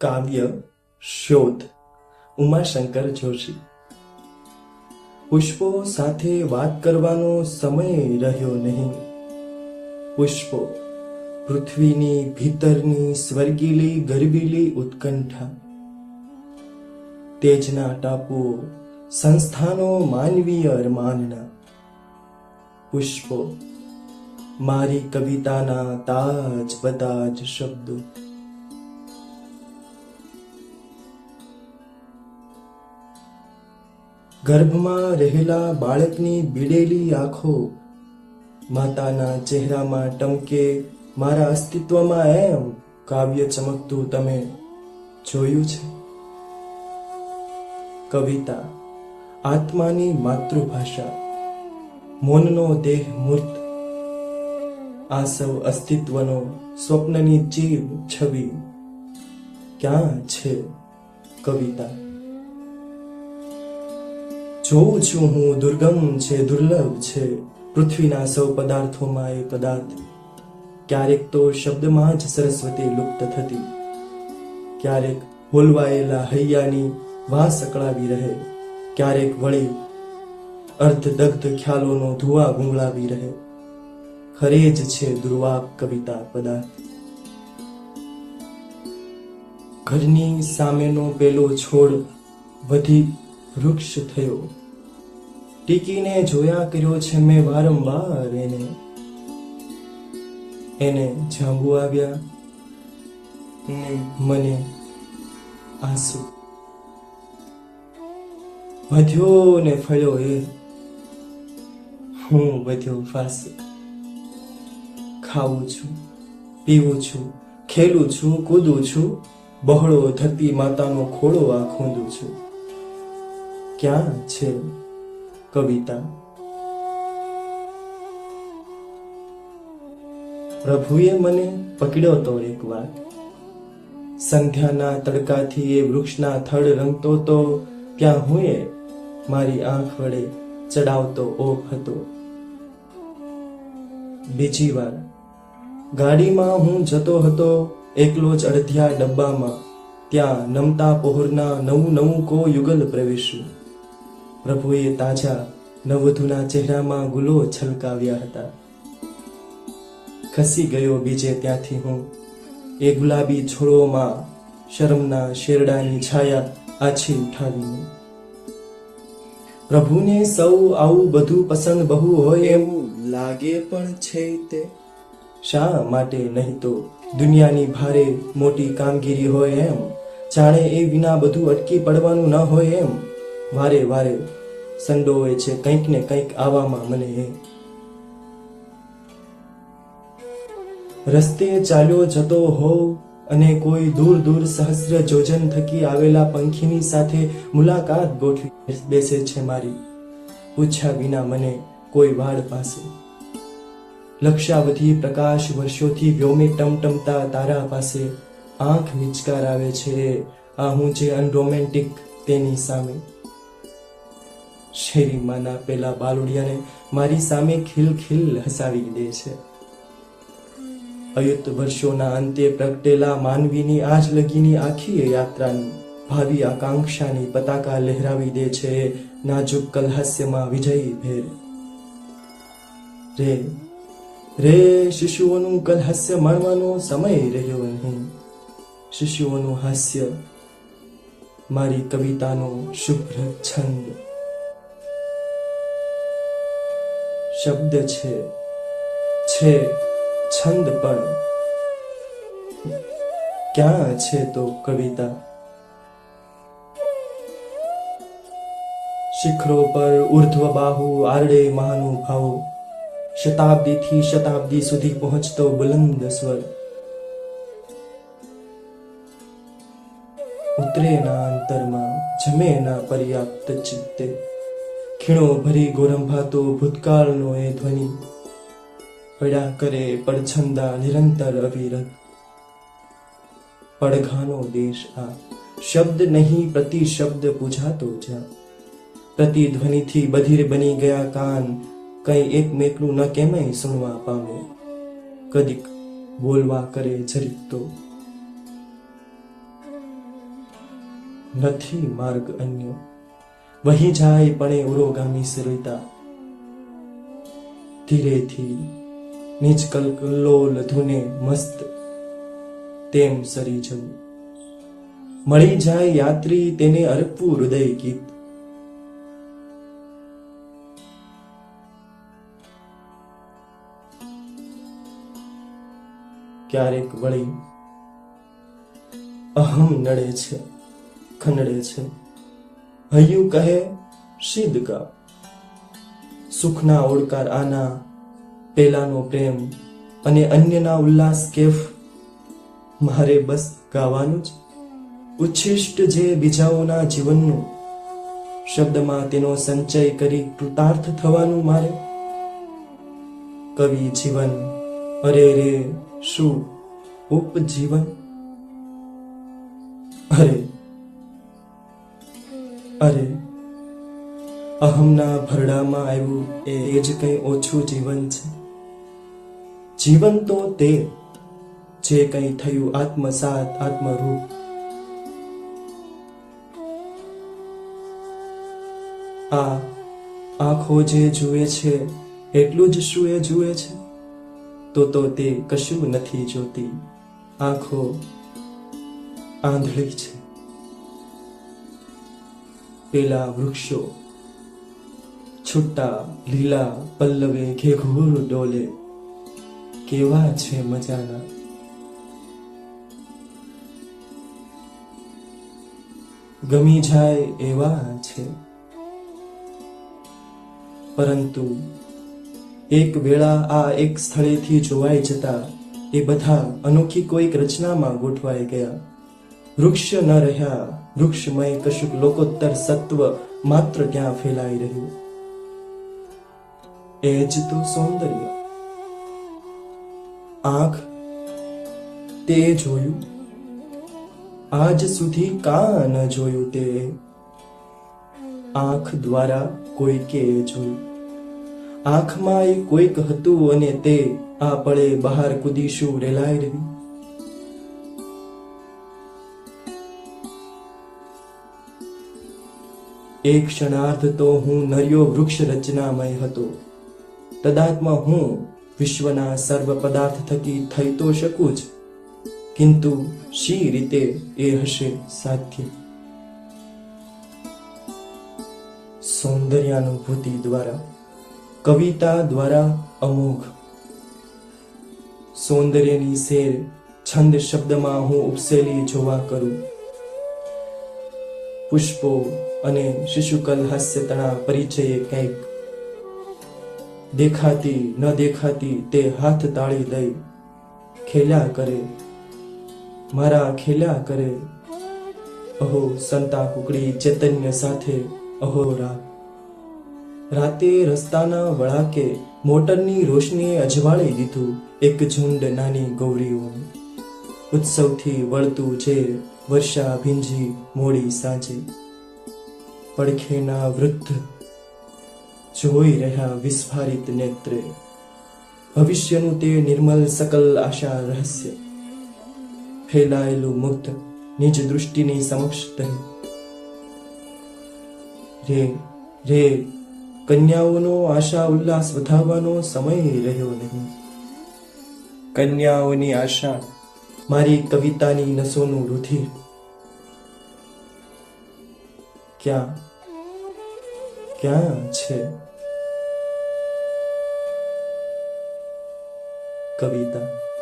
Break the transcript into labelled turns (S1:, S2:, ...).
S1: કાવ્ય, શોધ, ઉમાશંકર જોશી. પુષ્પો સાથે વાત કરવાનો સમય રહ્યો નહીં. પુષ્પો, પૃથ્વીની ભીતરની સ્વર્ગીલી ગરબીલી ઉત્કંઠા. તેજના ટાપુઓ, સંસ્થાનો માનવીય અરમાનના પુષ્પો, મારી કવિતાના તાજ બતાજ શબ્દો. ગર્ભમાં રહેલા બાળકની બીડેલી આંખો માતાના ચહેરામાં ટમકે, મારા અસ્તિત્વમાં એમ કાવ્ય ચમકતું તમે જોયું છે? કવિતા, આત્માની માતૃભાષા, મૌનનો દેહ મૂર્ત, આ સૌ અસ્તિત્વનો સ્વપ્નની જીવ છબી. ક્યાં છે કવિતા? જોઉં છું હું દુર્ગમ છે, દુર્લભ છે, પૃથ્વીના સૌ પદાર્થોમાં એ પદાર્થ. ક્યારેક તો શબ્દમાં જ સરસ્વતી લુપ્ત થતી. ક્યારેક હોલવાયેલા હૈયાની વાસ અકળાવી રહે. ક્યારેક વળી અર્ધદગ્ધ ખ્યાલોનો ધુઆ ગુંગળાવી રહે. ખરે જ છે દુર્વાપ કવિતા પદાર્થ. ઘરની સામેનો પેલો છોડ વધી વૃક્ષ થયો. ટીકીને જોયા કર્યો છે મેં વારંવાર એને. એને જાંબુ આવ્યા. મને આંસુ. વધ્યો ને ફળ્યો એ. હું વધ્યો ફાસે. ખાવું છું, પીવું છું, ખેલું છું, કૂદું છું, બહોળો ધરતી માતાનો ખોળો આ ખૂંદું છું. ક્યાં છે કવિતા. પ્રભુએ મને પકડ્યો તો એક વાર સંધ્યાના તડકાથી એ વૃક્ષના થડ રંગતો તો ત્યાં હું એ મારી આંખ વડે ચડાવતો ઓફ હતો. બીજી વાર ગાડીમાં હું જતો હતો એકલો જ અડધ્યા ડબ્બામાં. ત્યાં નમતા પહોરના નવું નવું કો યુગલ પ્રવેશ્યું. પ્રભુએ તાજા નવધુના ચહેરામાં ગુલો છલકાવ્યા હતા. ખસી ગયો બીજે ત્યાંથી હું. એ ગુલાબી છોડોમાં શરમના શેરડાની છાયા આછી ઉઠાવીને પ્રભુને સૌ આવું બધું પસંદ બહુ હોય એવું લાગે પણ છે તે. શા માટે નહીં તો દુનિયાની ભારે મોટી કામગીરી હોય એમ. જાણે એ વિના બધું અટકી પડવાનું ન હોય એમ. વારે વારે સંડોવે છે, કંઈક ને કંઈક આવામાં મને રસ્તે ચાલ્યો જતો હોવ અને કોઈ દૂર દૂર સહસ્ર જોજન થકી આવેલા પંખીની સાથે મુલાકાત ગોઠવી બેસે છે મારી. પૂછ્યા વિના મને કોઈ વાડ પાસે. લક્ષાવધિ પ્રકાશ વર્ષોથી વ્યોમે ટમટમતા તારા પાસે. આંખ મિચકાર આવે છે, આ હું જે અનરોમેન્ટિક તેની સામે. શેરીમાંના પેલા બાલુડિયાને મારી સામે ખીલ ખીલ હસાવી દે છે. અયુત વર્ષોના અંતે પ્રગટેલા માનવીની આજ લગીની આખી યાત્રાની ભાવિ આકાંક્ષાની પતાકા લહેરાવી દે છે નાજુક કલહાસ્યમાં વિજયી ભેર. રે રે, શિશુઓનું કલહાસ્ય માણવાનો સમય રહ્યો નહીં. શિશુઓનું હાસ્ય, મારી કવિતાનો શુભ્ર છંદ. શબ્દ છે છે, છંદ પણ. ક્યાં છે તો કવિતા? શિખરો પર ઉર્ધ્વ બાહુ આરડે મહાનુભાવો. શતાબ્દીથી શતાબ્દી સુધી પહોંચતો બુલંદ સ્વર. ઉતરે ના અંતરમાં, જમે ના પર્યાપ્ત ચિત્તે. ખીણો ભરી ગોરંભાતો ભૂતકાળનો એ ધ્વનિ. પડ્યા કરે પડછંદા નિરંતર અવિરત. પડઘાનો દેશ આ. શબ્દ નહીં, પ્રતિ શબ્દ પૂજાતો જ્યાં પ્રતિધ્વનિથી બધીર બની ગયા કાન. કઈ એક મેકલું ન કેમય સુણવા પામે. કદીક બોલવા કરે જરીક તો નથી માર્ગ અન્ય. વહી જાય એ ઉરોગામી સરિતા ધીરેથી નિજ કલ્લોલ ધૂને મસ્ત તેમ સરી જવું. મળી જાય યાત્રી તેને અર્પવું હૃદય ગીત. ક્યારેક વળી અહમ નડે છે ખંડે છે. હૈયું કહે, સિદ્ધ ગા સુખના ઓળકાર આના, પેલાનો પ્રેમ અને અન્યના ઉલ્લાસ કેફ મારે બસ ગાવાનું જ? ઉચ્છિષ્ટ જે બીજાઓના જીવનનું શબ્દમાં તેનો સંચય કરી કૃતાર્થ થવાનું મારે? કવિ જીવન, અરે રે, શું ઉપજીવન? અરે અરે, અહમના ભરડામાં આવ્યું એ જ કંઈ ઓછું જીવન છે? જીવન તો તે જે કંઈ થયું આત્મસાત, આત્મરૂપ. આ આંખો જે જુએ છે, એટલું જ શું એ જુએ છે? તો તો તે કશું નથી જોતી. આંખો આંધળી છે. પેલા વૃક્ષો છુટ્ટા લીલા પલ્લવે ઘેઘોર ડોલે, કેવા છે મજાના? ગમી જાય એવા છે. પરંતુ એક વેળા આ એક સ્થળેથી જોવાઈ જતા એ બધા અનોખી કોઈક રચનામાં ગોઠવાઈ ગયા. વૃક્ષ ન રહ્યા, વૃક્ષમય કશુંક લોકોત્તર સત્વ માત્ર ક્યાં ફેલાઈ રહ્યું? એ જ તો સૌંદર્ય. આંખ તે જોયું. આજ સુધી કા ન જોયું તે? આંખ દ્વારા કોઈકે જોયું. આંખમાં એ કોઈક હતું અને તે આ પળે બહાર કૂદીશું રેલાઈ રહી એક ક્ષણાર્ધ તો હું નર્યો વૃક્ષ રચનામય હતો. તદાત્મા હું વિશ્વના સર્વ પદાર્થ થકી થઈ તો શકું જ, કિંતુ શી રીતે એ હશે સાધ્ય? સૌંદર્યાનુભૂતિ દ્વારા, કવિતા દ્વારા અમોઘ. સૌંદર્યની શેર છંદ શબ્દમાં હું ઉપસેલી જોવા કરું. પુષ્પો અને શિશુકલ હાસ્ય તણાવ પરિચયે કંઈક દેખાતી, ન દેખાતી તે હાથ તાળી દઈ ખેલ્યા કરે. મારા ખેલ્યા કરે. અહો સંતા કુકડી ચૈતન્ય સાથે અહો રાત રાતે રસ્તાના વળાકે મોટરની રોશનીએ અજવાળી દીધું એક ઝુંડ નાની ગૌરીઓ. ઉત્સવથી વળતું જે વર્ષા ભીંજી મોડી સાંજે પડખેના વૃદ્ધ જોઈ રહ્યા વિસ્ફારિત નેત્રે. ભવિષ્યનું તે નિર્મલ સકલ આશા રહસ્ય. ફેલાયેલું મુગ્ધ નિજ દૃષ્ટિની સમક્ષ તહે રે રે, કન્યાઓનો આશા ઉલ્લાસ વધારવાનો સમય રહ્યો નહીં. કન્યાઓની આશા, મારી કવિતાની નસોનું રુધિર. ક્યાં? ક્યાં છે? કવિતા.